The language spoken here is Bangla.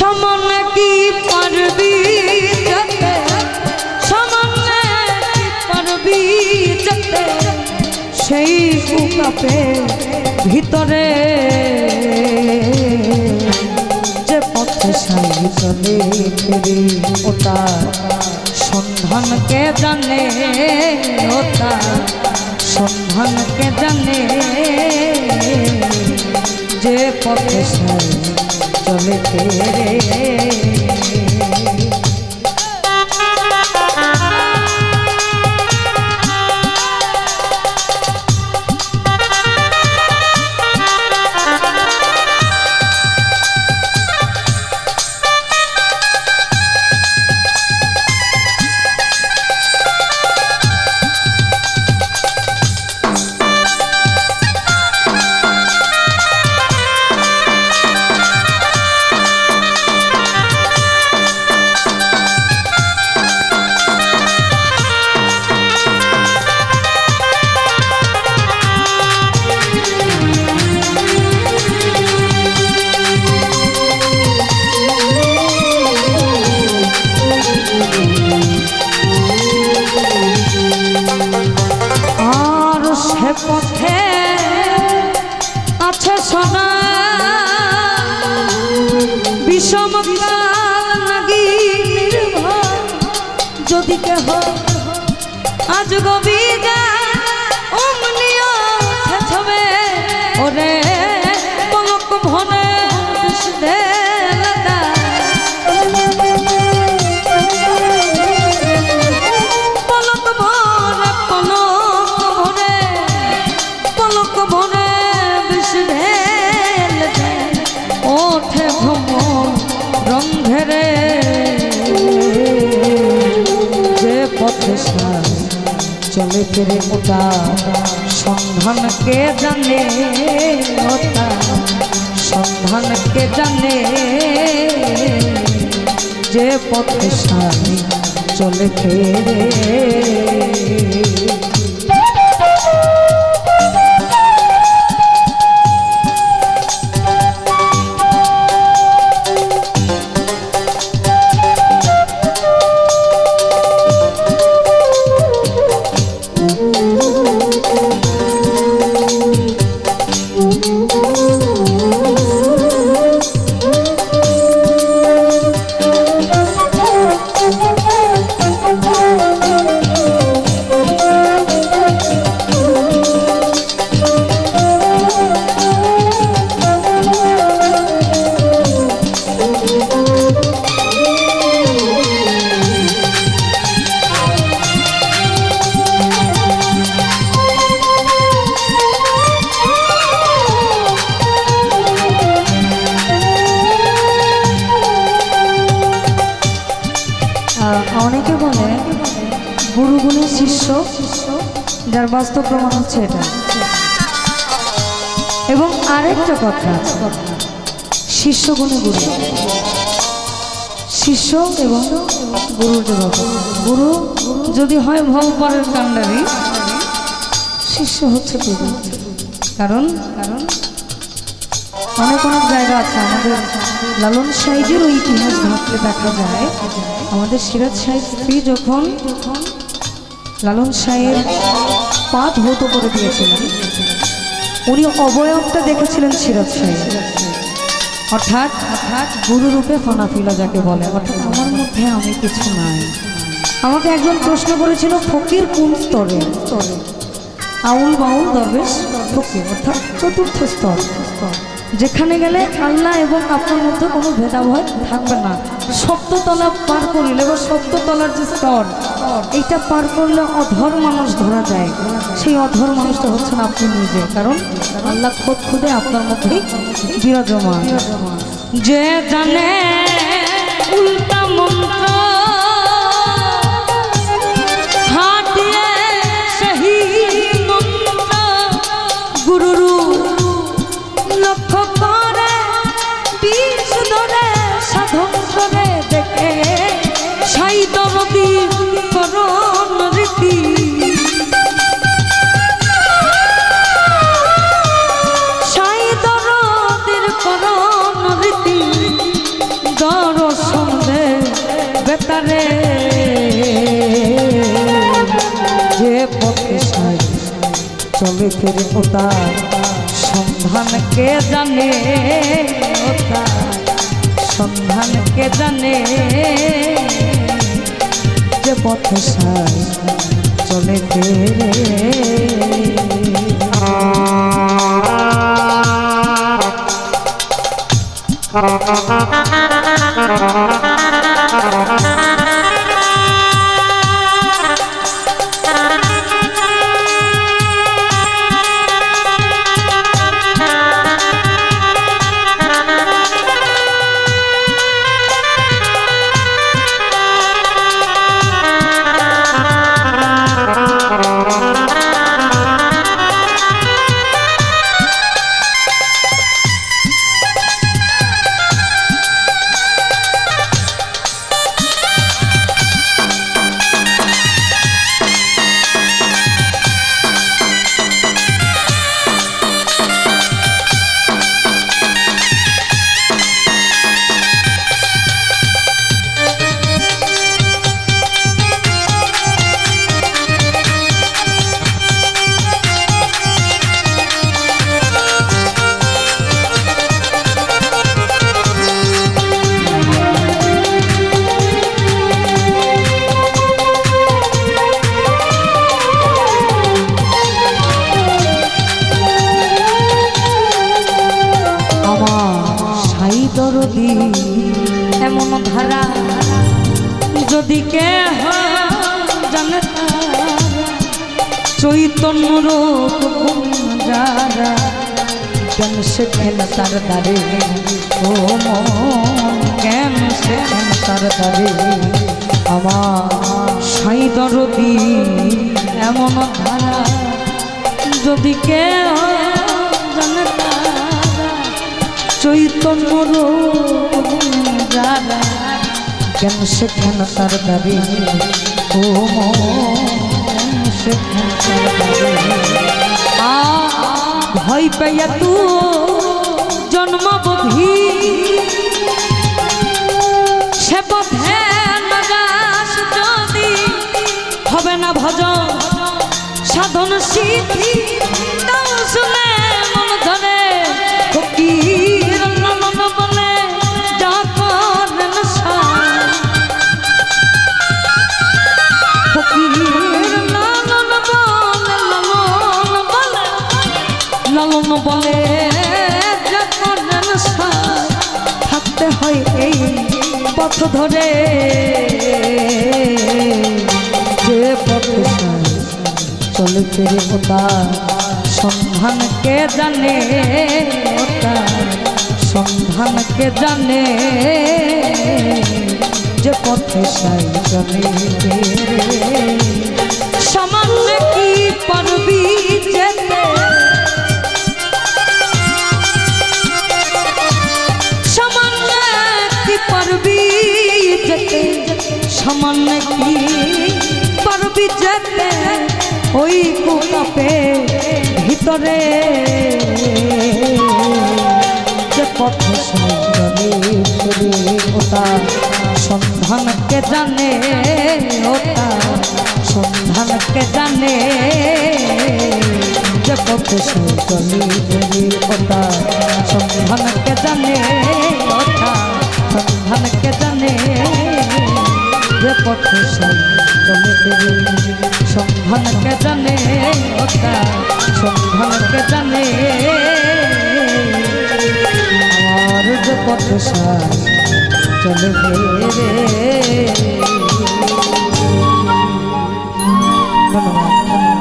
সামান্য কি পারবি যেতে? সামান্য কি পারবি যেতে? সেই কুকাপে ভিতরে যে পথে সাই চলে ফেরে ওটা সন্ধান কে জানে ওটা? সন্ধান জানে যে পথে চলে ফেরে আছে সোনা বিষম লাগি যদি কেহ আজ গবি চলে ফেরে ওটা সন্ধান কে জানে ওটা সন্ধান কে জানে যে পথে সারি চলে ফেরে? অনেকে বলে গুরু গুণের শিষ্য, যার বাস্তব প্রমাণ হচ্ছে এটা। এবং আরেকটা কথা শিষ্য গুণে গুরু। শিষ্য এবং গুরুর যে গুরু যদি হয় ভগবানের কাণ্ডারি, শিষ্য হচ্ছে কারণ কারণ অনেক অনেক জায়গা আছে। আমাদের লালন সাহেবের ওই ইতিহাস ঘাটলে দেখা যায়। আমাদের সিরাজ সাহেব স্ত্রী যখন লালন সাহেব পা ধৌত করে দিয়েছিলেন, উনি অবয়বটা দেখেছিলেন সিরাজ সাহেব। অর্থাৎ অর্থাৎ গুরুরূপে ফনাফিলা যাকে বলে। অর্থাৎ আমার মধ্যে আমি কিছু নাই। আমাকে একজন প্রশ্ন করেছিল, ফকির কোন স্তরে স্তরে? আউল বাউল দরবেশ ফকির, অর্থাৎ চতুর্থ স্তর। যেখানে গেলে আল্লাহ এবং আপনার মধ্যে কোনো ভেদাভেদ থাকবে না। সপ্ততলা পার করিলে বা সপ্ততলার যে স্তর, এইটা পার করলে অধর মানুষ ধরা যায়। সেই অধর মানুষটা হচ্ছেন আপনি নিজে। কারণ আল্লাহ খোদ খুদে আপনার মধ্যেই বিরাজমান যে জানে উল্টা মন্ত্র লক্ষ্য করে বিষ ধরে সাধন করে দেখে। সাই দরদি করণ রীতি। সাই দরদির করণ রীতি। তারে যে পথে সাই চলে ফিরে ওটা সন্ধান কে জানে সন্ধান কে জানে যে পথে সাই চলে ফিরে? যদি কে জানে তারা, চৈতন্য রূপ কেন শেখেন তার দ্বারে? ও কেন শেখেন তার দ্বারে? আমার সাই দরদি এমন ধারা যদি কে চৈতন্য রূপ কেন সেখান তার দাবি। ও সেখান তার দাবি। ভয় পাইয়া তু জন্মবধি সে পথে না যদি, হবে না ভজন, সাধন সিদ্ধি। পথ ধরে। যে পথে চলেছে চলে ফিরে ওটা, সন্ধান কে জানে ওটা? সন্ধান কে জানে যে পথে সাই চলে ফিরে সামান্য কি পারবি যেতে? ওই কুকাপে ভিতরে। যে পথ সৌন্দরে ওটা সন্ধানকে জানে ওটা? সন্ধানকে জানে? যে পথ সৌন্দরে ওটা সন্ধানকে জানে ওটা? সন্ধানকে ঘুরে পথে সম্ভালকে জানে সম্ভালকে জানে? যে পথে চলে ধন্যবাদ।